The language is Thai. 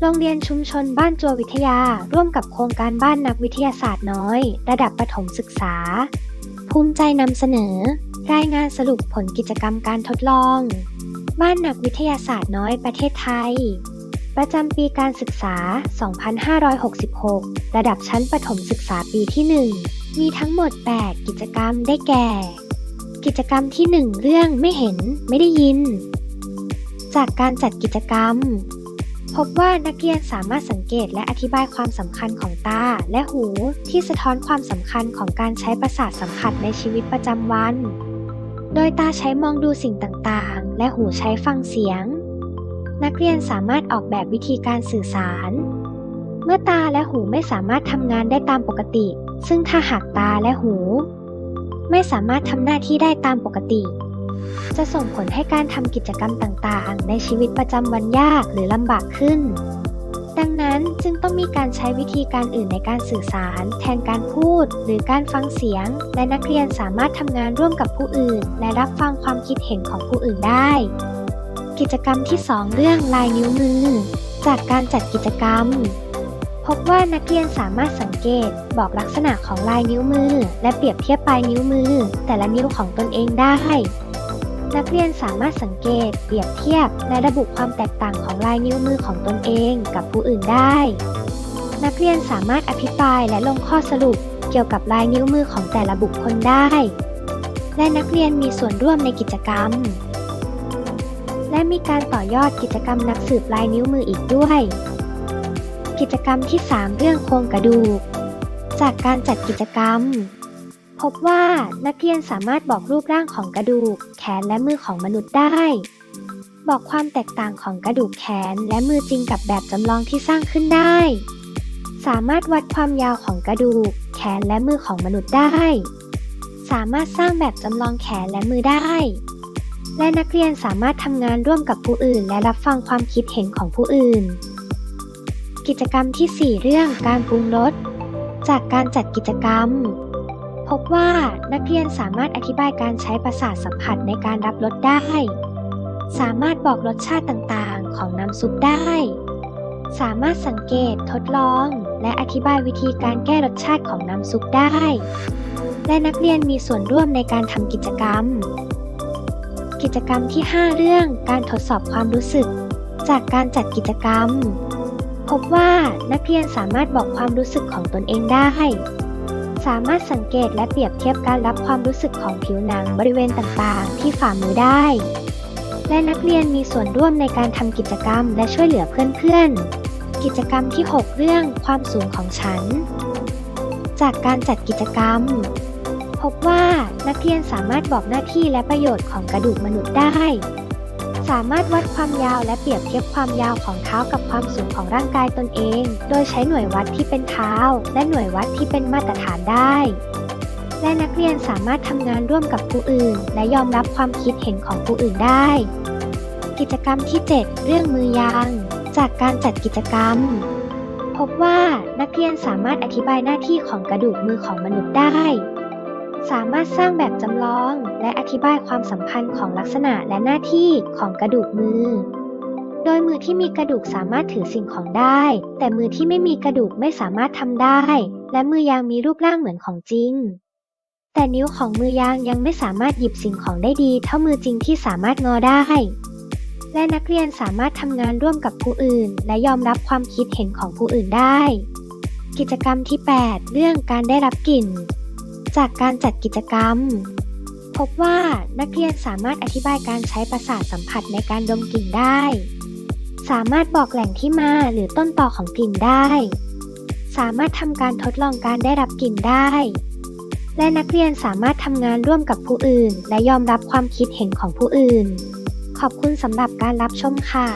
โรงเรียนชุมชนบ้านจัววิทยา ร่วมกับโครงการบ้านนักวิทยาศาสตร์น้อย ระดับประถมศึกษา ภูมิใจนำเสนอ รายงานสรุปผลกิจกรรมการทดลอง บ้านนักวิทยาศาสตร์น้อยประเทศไทย ประจำปีการศึกษา 2566 ระดับชั้นประถมศึกษาปีที่ 1 มีทั้งหมด 8 กิจกรรมได้แก่ กิจกรรมที่ 1 เรื่องไม่เห็นไม่ได้ยิน จากการจัดกิจกรรม พบว่านักเรียนสามารถสังเกตและอธิบายความสำคัญของตา และหูที่สะท้อนความสำคัญของการใช้ประสาทสัมผัสในชีวิตประจำวัน โดยตาใช้มองดูสิ่งต่างๆ และหูใช้ฟังเสียง นักเรียนสามารถออกแบบวิธีการสื่อสาร เมื่อตาและหูไม่สามารถทำงานได้ตามปกติ ซึ่งถ้าหากตาและหู ไม่สามารถทำหน้าที่ได้ตามปกติ จะส่งผลให้การทำกิจกรรมต่างๆ ในชีวิตประจำวันยากหรือลำบากขึ้น ดังนั้นจึงต้องมีการใช้วิธีการอื่นในการสื่อสาร แทนการพูด หรือการฟังเสียง และนักเรียนสามารถทำงานร่วมกับผู้อื่น และรับฟังความคิดเห็นของผู้อื่นได้ กิจกรรมที่ 2 เรื่องลายนิ้วมือ จากการจัดกิจกรรมพบว่านักเรียนสามารถสังเกต บอกลักษณะของลายนิ้วมือ และเปรียบเทียบปลายนิ้วมือ แต่ละนิ้วของตนเองได้ นักเรียนสามารถสังเกต เปรียบเทียบ และระบุความแตกต่างของลายนิ้วมือของตนเองกับผู้อื่นได้ นักเรียนสามารถอภิปรายและลงข้อสรุปเกี่ยวกับลายนิ้วมือของแต่ละบุคคลได้ และนักเรียนมีส่วนร่วมในกิจกรรม และมีการต่อยอดกิจกรรมนักสืบลายนิ้วมืออีกด้วย กิจกรรมที่ 3 เรื่องโครงกระดูก จากการจัดกิจกรรม พบว่านักเรียนสามารถบอกรูปร่างของกระดูก แขนและมือของมนุษย์ได้ บอกความแตกต่างของกระดูกแขนและมือจริงกับแบบจำลองที่สร้างขึ้นได้ สามารถวัดความยาวของกระดูก แขนและมือของมนุษย์ได้ สามารถสร้างแบบจำลองแขนและมือได้ และนักเรียนสามารถทำงานร่วมกับผู้อื่น และรับฟังความคิดเห็นของผู้อื่น กิจกรรมทีสี่4 เรื่องการปรุงรสจากการจัดกิจกรรม พบว่านักเรียนสามารถอธิบายการใช้ประสาทสัมผัสในการรับรสได้ สามารถบอกรสชาติต่างๆ ของน้ำซุปได้ สามารถสังเกตทดลอง และอธิบายวิธีการแก้รสชาติของน้ำซุปได้ และนักเรียนมีส่วนร่วมในการทำกิจกรรม กิจกรรมที่ 5 เรื่องการทดสอบความรู้สึก จากการจัดกิจกรรม พบว่านักเรียนสามารถบอกความรู้สึกของตนเองได้ สามารถสังเกตและเปรียบเทียบการรับความรู้สึกของผิวหนังบริเวณต่างๆ ที่ฝ่ามือได้ และนักเรียนมีส่วนร่วมในการทำกิจกรรมและช่วยเหลือเพื่อนๆ กิจกรรมที่ 6 เรื่องความสูงของฉัน จากการจัดกิจกรรม พบว่านักเรียนสามารถบอกหน้าที่และประโยชน์ของกระดูกมนุษย์ได้ สามารถวัดความยาวและเปรียบเทียบความยาวของเท้ากับความสูงของร่างกายตนเอง โดยใช้หน่วยวัดที่เป็นเท้า และหน่วยวัดที่เป็นมาตรฐานได้ และนักเรียนสามารถทำงานร่วมกับผู้อื่น และยอมรับความคิดเห็นของผู้อื่นได้ กิจกรรมที่ 7 เรื่องมือยาง จากการจัดกิจกรรมพบว่านักเรียนสามารถอธิบายหน้าที่ของกระดูกมือของมนุษย์ได้ สามารถสร้างแบบจำลอง และอธิบายความสัมพันธ์ของลักษณะและหน้าที่ของกระดูกมือ โดยมือที่มีกระดูกสามารถถือสิ่งของได้ แต่มือที่ไม่มีกระดูกไม่สามารถทำได้ และมือยางมีรูปร่างเหมือนของจริง แต่นิ้วของมือยางยังไม่สามารถหยิบสิ่งของได้ดีเท่ามือจริงที่สามารถงอได้และนักเรียนสามารถทำงานร่วมกับผู้อื่น และยอมรับความคิดเห็นของผู้อื่นได้ กิจกรรมที่ 8 เรื่องการได้รับกลิ่น จากการจัดกิจกรรม พบว่านักเรียนสามารถอธิบายการใช้ประสาทสัมผัสในการดมกลิ่นได้ สามารถบอกแหล่งที่มาหรือต้นต่อของกลิ่นได้ สามารถทำการทดลองการได้รับกลิ่นได้ และนักเรียนสามารถทำงานร่วมกับผู้อื่น และยอมรับความคิดเห็นของผู้อื่น ขอบคุณสำหรับการรับชมค่ะ